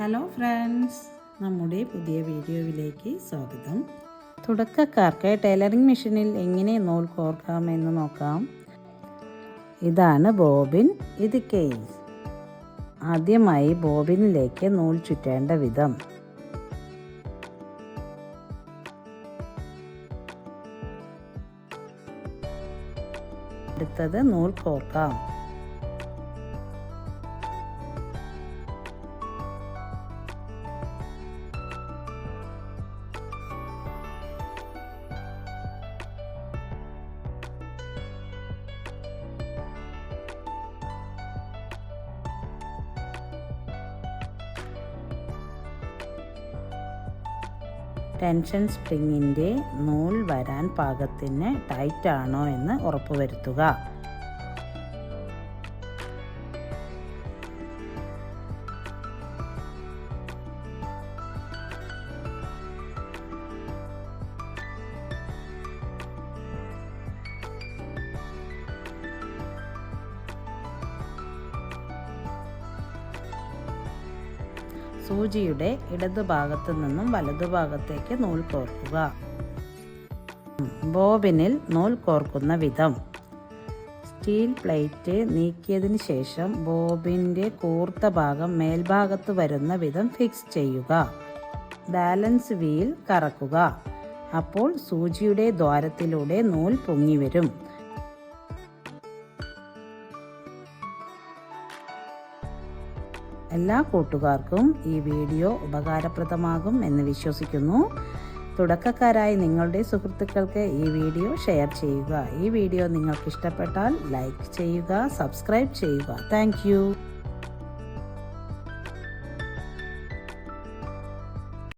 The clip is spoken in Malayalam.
ഹലോ ഫ്രണ്ട്സ് നമ്മുടെ പുതിയ വീഡിയോയിലേക്ക് സ്വാഗതം. തുടക്കക്കാർക്ക് ടൈലറിംഗ് മെഷീനിൽ എങ്ങനെ നൂൽ കോർക്കാമെന്ന് നോക്കാം. ഇതാണ് ബോബിൻ ഇത് കേസ് ആദ്യമായി ബോബിനിലേക്ക് നൂൽ ചുറ്റേണ്ട വിധം. അടുത്തത് നൂൽ കോർക്കാം. ടെൻഷൻ സ്പ്രിങ്ങിന്റെ നൂൽ വരാൻ പാകത്തിന് ടൈറ്റ് ആണോ എന്ന് ഉറപ്പുവരുത്തുക. സൂചിയുടെ ഇടതുഭാഗത്തു നിന്നും വലതുഭാഗത്തേക്ക് നൂൽ കോർക്കുക. ബോബിനിൽ നൂൽ കോർക്കുന്ന വിധം. സ്റ്റീൽ പ്ലേറ്റ് നീക്കിയതിന് ശേഷം ബോബിന്റെ കൂർത്ത ഭാഗം മേൽഭാഗത്ത് വരുന്ന വിധം ഫിക്സ് ചെയ്യുക. ബാലൻസ് വീൽ കറക്കുക. അപ്പോൾ സൂചിയുടെ ദ്വാരത്തിലൂടെ നൂൽ പൊങ്ങി വരും. എല്ലാ കൂട്ടുകാർക്കും ഈ വീഡിയോ ഉപകാരപ്രദമാകും എന്ന് വിശ്വസിക്കുന്നു. തുടക്കക്കാരായി നിങ്ങളുടെ സുഹൃത്തുക്കൾക്ക് ഈ വീഡിയോ ഷെയർ ചെയ്യുക. ഈ വീഡിയോ നിങ്ങൾക്ക് ഇഷ്ടപ്പെട്ടാൽ ലൈക്ക് ചെയ്യുക സബ്സ്ക്രൈബ് ചെയ്യുക. താങ്ക്